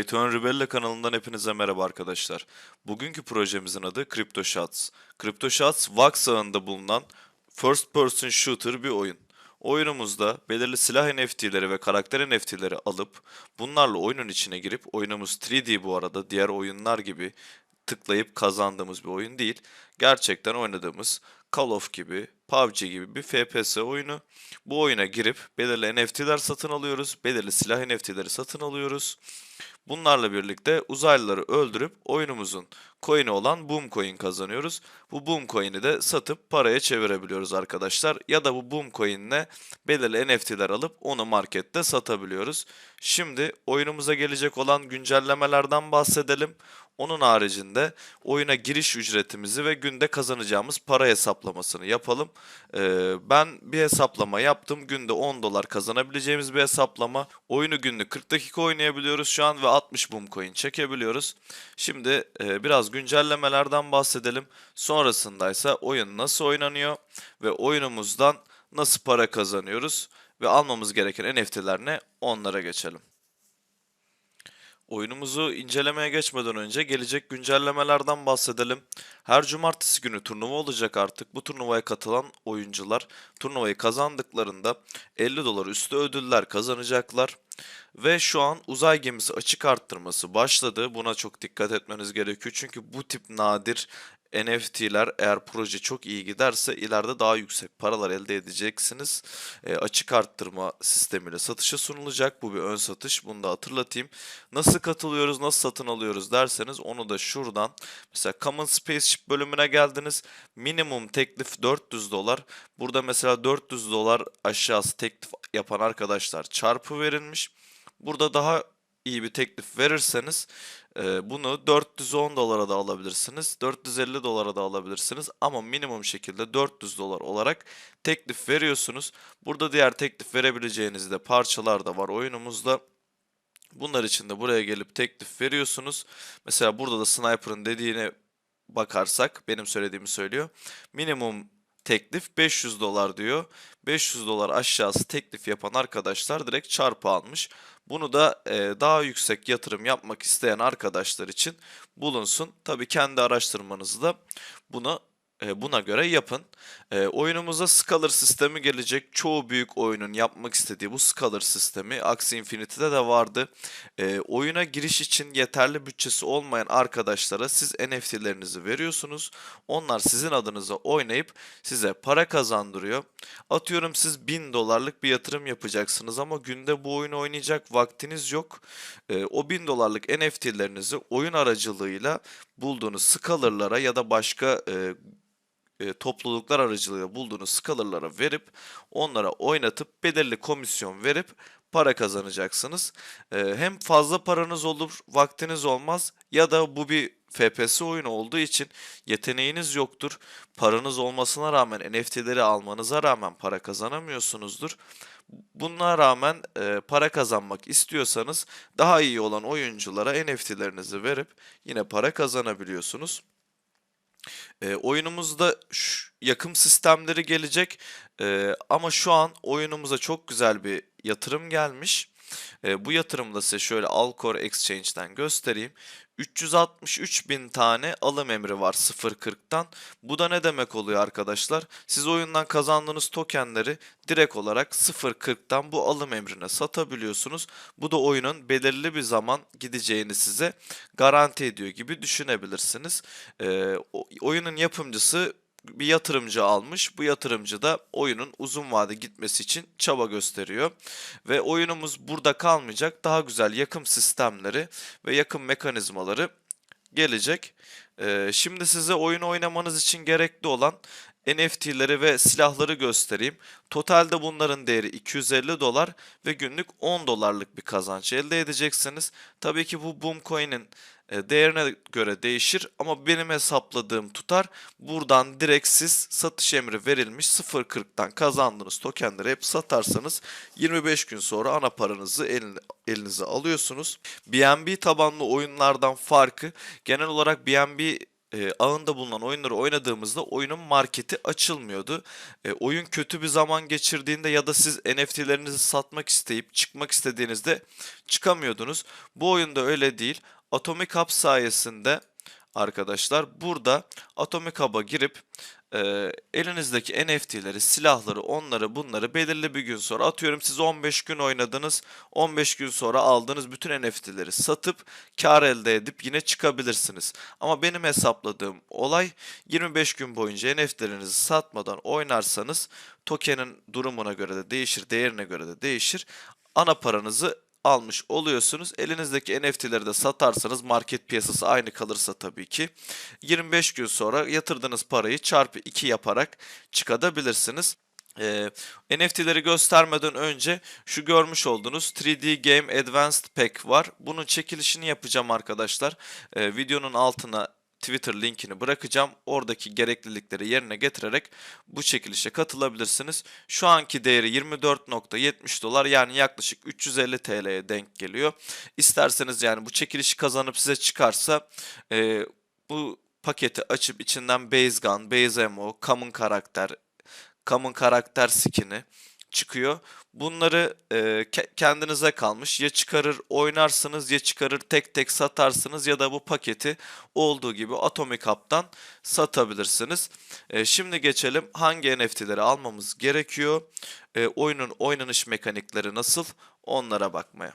Earn Rebella kanalından hepinize merhaba arkadaşlar. Bugünkü projemizin adı Crypto Shots. Crypto Shots, Vax ağında bulunan first person shooter bir oyun. Oyunumuzda belirli silah NFT'leri ve karakter NFT'leri alıp bunlarla oyunun içine girip oyunumuz 3D bu arada diğer oyunlar gibi tıklayıp kazandığımız bir oyun değil. Gerçekten oynadığımız Call of gibi, PUBG gibi bir FPS oyunu. Bu oyuna girip belirli NFT'ler satın alıyoruz, belirli silah NFT'leri satın alıyoruz. Bunlarla birlikte uzaylıları öldürüp oyunumuzun coin'i olan Boom Coin kazanıyoruz. Bu Boom Coin'i de satıp paraya çevirebiliyoruz arkadaşlar. Ya da bu Boom Coin'le belirli NFT'ler alıp onu markette satabiliyoruz. Şimdi oyunumuza gelecek olan güncellemelerden bahsedelim. Onun haricinde oyuna giriş ücretimizi ve günde kazanacağımız para hesaplamasını yapalım. Ee, ben bir hesaplama yaptım. Günde 10 dolar kazanabileceğimiz bir hesaplama. Oyunu günlük 40 dakika oynayabiliyoruz şu an ve 60 boom coin çekebiliyoruz. Şimdi e, biraz güncellemelerden bahsedelim. Sonrasında ise oyun nasıl oynanıyor ve oyunumuzdan nasıl para kazanıyoruz ve almamız gereken NFT'ler ne onlara geçelim. Oyunumuzu incelemeye geçmeden önce gelecek güncellemelerden bahsedelim. Her cumartesi günü turnuva olacak artık. Bu turnuvaya katılan oyuncular turnuvayı kazandıklarında 50 dolar üstü ödüller kazanacaklar. Ve şu an uzay gemisi açık arttırması başladı. Buna çok dikkat etmeniz gerekiyor. Çünkü bu tip nadir NFT'ler eğer proje çok iyi giderse ileride daha yüksek paralar elde edeceksiniz. E, açık arttırma sistemiyle satışa sunulacak. Bu bir ön satış. Bunu da hatırlatayım. Nasıl katılıyoruz, nasıl satın alıyoruz derseniz onu da şuradan mesela Common Spaceship bölümüne geldiniz. Minimum teklif 400 dolar. Burada mesela 400 dolar aşağısı teklif yapan arkadaşlar çarpı verilmiş. Burada daha iyi bir teklif verirseniz e, bunu 410 dolara da alabilirsiniz. 450 dolara da alabilirsiniz. Ama minimum şekilde 400 dolar olarak teklif veriyorsunuz. Burada diğer teklif verebileceğiniz de parçalar da var oyunumuzda. Bunlar için de buraya gelip teklif veriyorsunuz. Mesela burada da Sniper'ın dediğine bakarsak benim söylediğimi söylüyor. Minimum teklif 500 dolar diyor. 500 dolar aşağısı teklif yapan arkadaşlar direkt çarpı almış. Bunu da e, daha yüksek yatırım yapmak isteyen arkadaşlar için bulunsun. Tabii kendi araştırmanızı da bunu buna göre yapın. E, oyunumuza Scalar sistemi gelecek. Çoğu büyük oyunun yapmak istediği bu Scalar sistemi Axie Infinity'de de vardı. E, oyuna giriş için yeterli bütçesi olmayan arkadaşlara siz NFT'lerinizi veriyorsunuz. Onlar sizin adınıza oynayıp size para kazandırıyor. Atıyorum siz 1000 dolarlık bir yatırım yapacaksınız ama günde bu oyunu oynayacak vaktiniz yok. E, o 1000 dolarlık NFT'lerinizi oyun aracılığıyla bulduğunuz Scalar'lara ya da başka e, e, topluluklar aracılığıyla bulduğunuz skalarlara verip onlara oynatıp belirli komisyon verip para kazanacaksınız. E, hem fazla paranız olur, vaktiniz olmaz ya da bu bir FPS oyunu olduğu için yeteneğiniz yoktur. Paranız olmasına rağmen NFT'leri almanıza rağmen para kazanamıyorsunuzdur. Buna rağmen e, para kazanmak istiyorsanız daha iyi olan oyunculara NFT'lerinizi verip yine para kazanabiliyorsunuz. E, oyunumuzda şu, yakım sistemleri gelecek e, ama şu an oyunumuza çok güzel bir yatırım gelmiş. E, bu yatırımda size şöyle Alcor Exchange'den göstereyim. 363 bin tane alım emri var 0.40'tan. Bu da ne demek oluyor arkadaşlar? Siz oyundan kazandığınız tokenleri direkt olarak 0.40'tan bu alım emrine satabiliyorsunuz. Bu da oyunun belirli bir zaman gideceğini size garanti ediyor gibi düşünebilirsiniz. Ee, oyunun yapımcısı bir yatırımcı almış. Bu yatırımcı da oyunun uzun vade gitmesi için çaba gösteriyor. Ve oyunumuz burada kalmayacak. Daha güzel yakım sistemleri ve yakım mekanizmaları gelecek. Ee, şimdi size oyun oynamanız için gerekli olan NFT'leri ve silahları göstereyim. Totalde bunların değeri 250 dolar ve günlük 10 dolarlık bir kazanç elde edeceksiniz. Tabii ki bu Boomcoin'in e, değerine göre değişir ama benim hesapladığım tutar buradan direkt siz satış emri verilmiş 0.40'tan kazandığınız tokenleri hep satarsanız 25 gün sonra ana paranızı elinize alıyorsunuz. BNB tabanlı oyunlardan farkı genel olarak BNB e, ağında bulunan oyunları oynadığımızda oyunun marketi açılmıyordu. E, oyun kötü bir zaman geçirdiğinde ya da siz NFT'lerinizi satmak isteyip çıkmak istediğinizde çıkamıyordunuz. Bu oyunda öyle değil. Atomic Hub sayesinde arkadaşlar burada Atomic Hub'a girip e, elinizdeki NFT'leri, silahları, onları bunları belirli bir gün sonra atıyorum siz 15 gün oynadınız. 15 gün sonra aldığınız bütün NFT'leri satıp kar elde edip yine çıkabilirsiniz. Ama benim hesapladığım olay 25 gün boyunca NFT'lerinizi satmadan oynarsanız token'in durumuna göre de değişir, değerine göre de değişir. Ana paranızı almış oluyorsunuz. Elinizdeki NFT'leri de satarsanız market piyasası aynı kalırsa tabii ki 25 gün sonra yatırdığınız parayı çarpı 2 yaparak çıkabilirsiniz. Ee, NFT'leri göstermeden önce şu görmüş olduğunuz 3D Game Advanced Pack var. Bunun çekilişini yapacağım arkadaşlar. Ee, videonun altına Twitter linkini bırakacağım. Oradaki gereklilikleri yerine getirerek bu çekilişe katılabilirsiniz. Şu anki değeri 24.70 dolar yani yaklaşık 350 TL'ye denk geliyor. İsterseniz yani bu çekilişi kazanıp size çıkarsa e, bu paketi açıp içinden Base Gun, Base Ammo, Common karakter, Common karakter skin'i çıkıyor. Bunları e, ke- kendinize kalmış. Ya çıkarır oynarsınız ya çıkarır tek tek satarsınız ya da bu paketi olduğu gibi Atomic Hub'dan satabilirsiniz. E, şimdi geçelim hangi NFT'leri almamız gerekiyor. E, oyunun oynanış mekanikleri nasıl onlara bakmaya.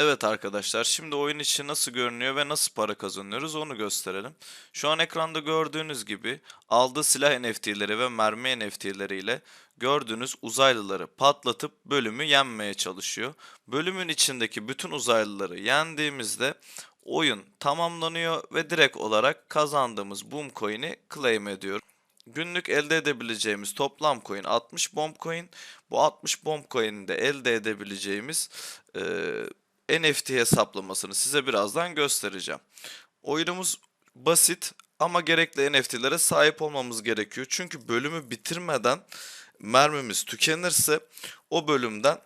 Evet arkadaşlar şimdi oyun içi nasıl görünüyor ve nasıl para kazanıyoruz onu gösterelim. Şu an ekranda gördüğünüz gibi aldığı silah NFT'leri ve mermi NFT'leri ile gördüğünüz uzaylıları patlatıp bölümü yenmeye çalışıyor. Bölümün içindeki bütün uzaylıları yendiğimizde oyun tamamlanıyor ve direkt olarak kazandığımız boom coin'i claim ediyor. Günlük elde edebileceğimiz toplam coin 60 bomb coin. Bu 60 bomb coin'i de elde edebileceğimiz eee NFT hesaplamasını size birazdan göstereceğim. Oyunumuz basit ama gerekli NFT'lere sahip olmamız gerekiyor. Çünkü bölümü bitirmeden mermimiz tükenirse o bölümden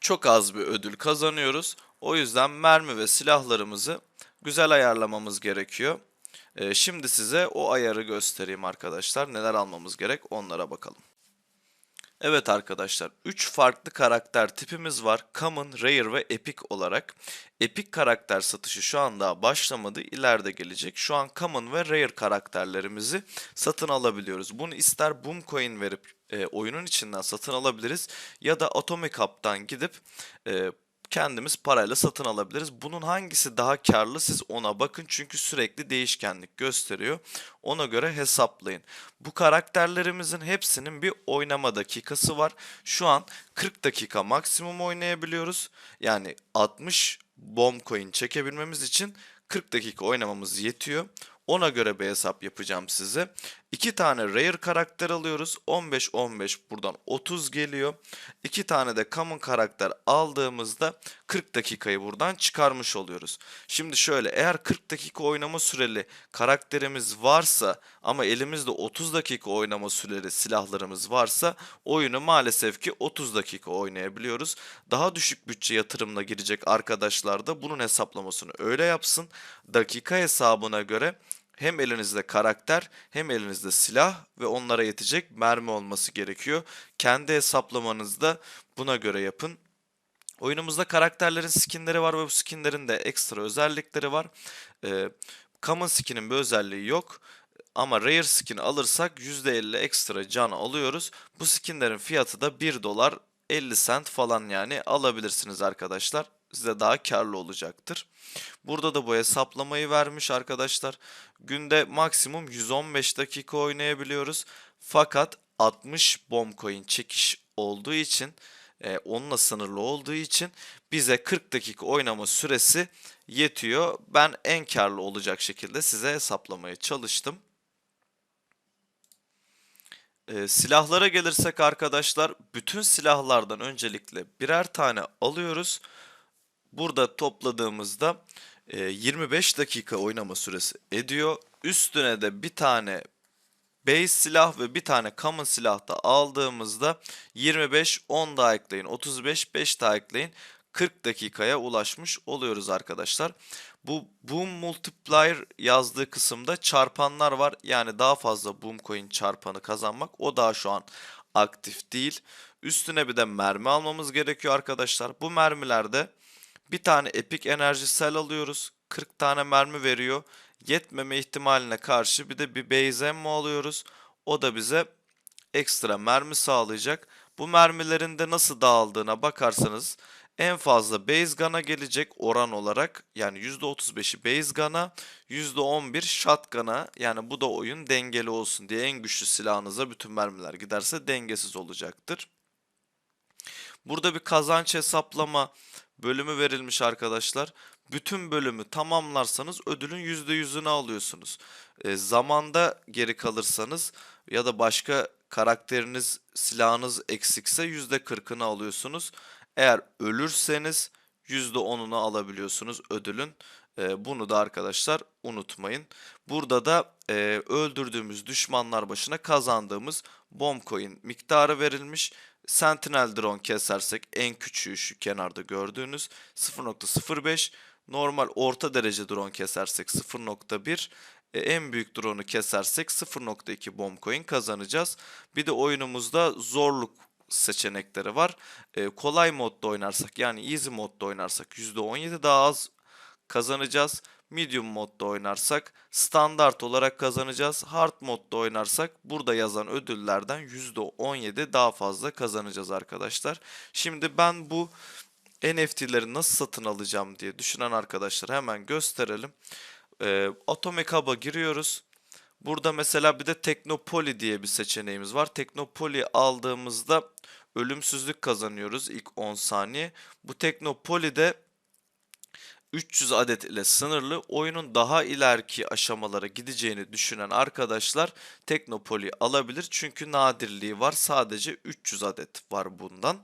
çok az bir ödül kazanıyoruz. O yüzden mermi ve silahlarımızı güzel ayarlamamız gerekiyor. Ee, şimdi size o ayarı göstereyim arkadaşlar. Neler almamız gerek onlara bakalım. Evet arkadaşlar 3 farklı karakter tipimiz var. Common, Rare ve Epic olarak. Epic karakter satışı şu an daha başlamadı. ileride gelecek. Şu an Common ve Rare karakterlerimizi satın alabiliyoruz. Bunu ister Boom Coin verip e, oyunun içinden satın alabiliriz. Ya da Atomic Hub'dan gidip e, kendimiz parayla satın alabiliriz. Bunun hangisi daha karlı siz ona bakın çünkü sürekli değişkenlik gösteriyor. Ona göre hesaplayın. Bu karakterlerimizin hepsinin bir oynama dakikası var. Şu an 40 dakika maksimum oynayabiliyoruz. Yani 60 bomb coin çekebilmemiz için 40 dakika oynamamız yetiyor. Ona göre bir hesap yapacağım size. 2 tane rare karakter alıyoruz. 15-15 buradan 30 geliyor. 2 tane de common karakter aldığımızda 40 dakikayı buradan çıkarmış oluyoruz. Şimdi şöyle eğer 40 dakika oynama süreli karakterimiz varsa ama elimizde 30 dakika oynama süreli silahlarımız varsa oyunu maalesef ki 30 dakika oynayabiliyoruz. Daha düşük bütçe yatırımla girecek arkadaşlar da bunun hesaplamasını öyle yapsın. Dakika hesabına göre hem elinizde karakter hem elinizde silah ve onlara yetecek mermi olması gerekiyor. Kendi hesaplamanızda buna göre yapın. Oyunumuzda karakterlerin skinleri var ve bu skinlerin de ekstra özellikleri var. Ee, common skin'in bir özelliği yok. Ama rare skin alırsak %50 ekstra can alıyoruz. Bu skinlerin fiyatı da 1 dolar 50 cent falan yani alabilirsiniz arkadaşlar. Size daha karlı olacaktır. Burada da bu hesaplamayı vermiş arkadaşlar. Günde maksimum 115 dakika oynayabiliyoruz. Fakat 60 bomb coin çekiş olduğu için e, onunla sınırlı olduğu için bize 40 dakika oynama süresi yetiyor. Ben en karlı olacak şekilde size hesaplamaya çalıştım. E, silahlara gelirsek arkadaşlar bütün silahlardan öncelikle birer tane alıyoruz. Burada topladığımızda e, 25 dakika oynama süresi ediyor. Üstüne de bir tane base silah ve bir tane common silah da aldığımızda 25 10 daha ekleyin 35 5 daha ekleyin 40 dakikaya ulaşmış oluyoruz arkadaşlar. Bu boom multiplier yazdığı kısımda çarpanlar var. Yani daha fazla boom coin çarpanı kazanmak. O daha şu an aktif değil. Üstüne bir de mermi almamız gerekiyor arkadaşlar. Bu mermilerde bir tane epic enerji cell alıyoruz. 40 tane mermi veriyor. Yetmeme ihtimaline karşı bir de bir base ammo alıyoruz. O da bize ekstra mermi sağlayacak. Bu mermilerin de nasıl dağıldığına bakarsanız en fazla base gun'a gelecek oran olarak yani %35'i base gun'a %11 shotgun'a yani bu da oyun dengeli olsun diye en güçlü silahınıza bütün mermiler giderse dengesiz olacaktır. Burada bir kazanç hesaplama bölümü verilmiş arkadaşlar. Bütün bölümü tamamlarsanız ödülün %100'ünü alıyorsunuz. E, zamanda geri kalırsanız ya da başka karakteriniz, silahınız eksikse %40'ını alıyorsunuz. Eğer ölürseniz %10'unu alabiliyorsunuz ödülün. E, bunu da arkadaşlar unutmayın. Burada da e, öldürdüğümüz düşmanlar başına kazandığımız bomb coin miktarı verilmiş. Sentinel drone kesersek en küçüğü şu kenarda gördüğünüz 0.05 normal orta derece drone kesersek 0.1 e, en büyük drone'u kesersek 0.2 bomb coin kazanacağız. Bir de oyunumuzda zorluk seçenekleri var. E, kolay modda oynarsak yani easy modda oynarsak %17 daha az kazanacağız. Medium modda oynarsak standart olarak kazanacağız. Hard modda oynarsak burada yazan ödüllerden %17 daha fazla kazanacağız arkadaşlar. Şimdi ben bu NFT'leri nasıl satın alacağım diye düşünen arkadaşlara hemen gösterelim. Ee, Atomic Hub'a giriyoruz. Burada mesela bir de Teknopoli diye bir seçeneğimiz var. Teknopoli aldığımızda ölümsüzlük kazanıyoruz ilk 10 saniye. Bu Teknopoli'de 300 adet ile sınırlı oyunun daha ileriki aşamalara gideceğini düşünen arkadaşlar Teknopoli alabilir. Çünkü nadirliği var. Sadece 300 adet var bundan.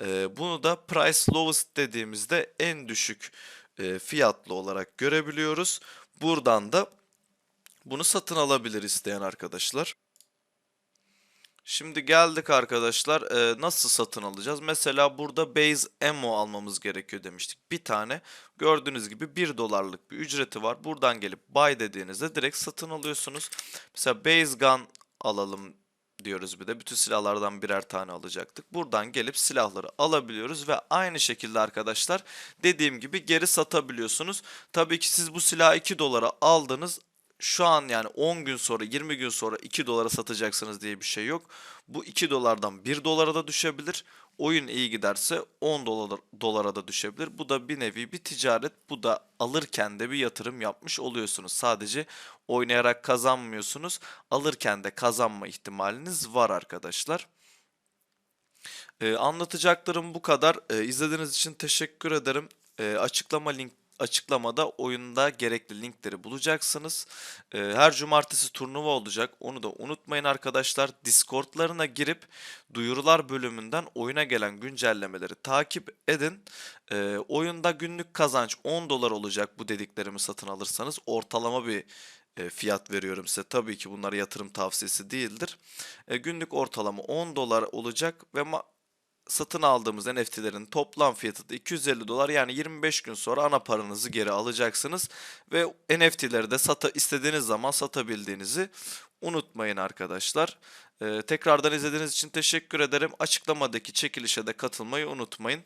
Ee, bunu da price lowest dediğimizde en düşük e, fiyatlı olarak görebiliyoruz. Buradan da bunu satın alabilir isteyen arkadaşlar. Şimdi geldik arkadaşlar. Ee, nasıl satın alacağız? Mesela burada base ammo almamız gerekiyor demiştik. Bir tane gördüğünüz gibi 1 dolarlık bir ücreti var. Buradan gelip buy dediğinizde direkt satın alıyorsunuz. Mesela base gun alalım diyoruz bir de. Bütün silahlardan birer tane alacaktık. Buradan gelip silahları alabiliyoruz ve aynı şekilde arkadaşlar dediğim gibi geri satabiliyorsunuz. Tabii ki siz bu silahı 2 dolara aldınız şu an yani 10 gün sonra 20 gün sonra 2 dolara satacaksınız diye bir şey yok. Bu 2 dolardan 1 dolara da düşebilir. Oyun iyi giderse 10 dolar, dolara da düşebilir. Bu da bir nevi bir ticaret. Bu da alırken de bir yatırım yapmış oluyorsunuz. Sadece oynayarak kazanmıyorsunuz. Alırken de kazanma ihtimaliniz var arkadaşlar. Ee, anlatacaklarım bu kadar. Ee, izlediğiniz için teşekkür ederim. Ee, açıklama link açıklamada oyunda gerekli linkleri bulacaksınız. Ee, her cumartesi turnuva olacak. Onu da unutmayın arkadaşlar. Discord'larına girip duyurular bölümünden oyuna gelen güncellemeleri takip edin. Ee, oyunda günlük kazanç 10 dolar olacak bu dediklerimi satın alırsanız. Ortalama bir e, fiyat veriyorum size. Tabii ki bunlar yatırım tavsiyesi değildir. E, günlük ortalama 10 dolar olacak ve satın aldığımız NFT'lerin toplam fiyatı da 250 dolar yani 25 gün sonra ana paranızı geri alacaksınız ve NFT'leri de sata istediğiniz zaman satabildiğinizi unutmayın arkadaşlar. Ee, tekrardan izlediğiniz için teşekkür ederim. Açıklamadaki çekilişe de katılmayı unutmayın.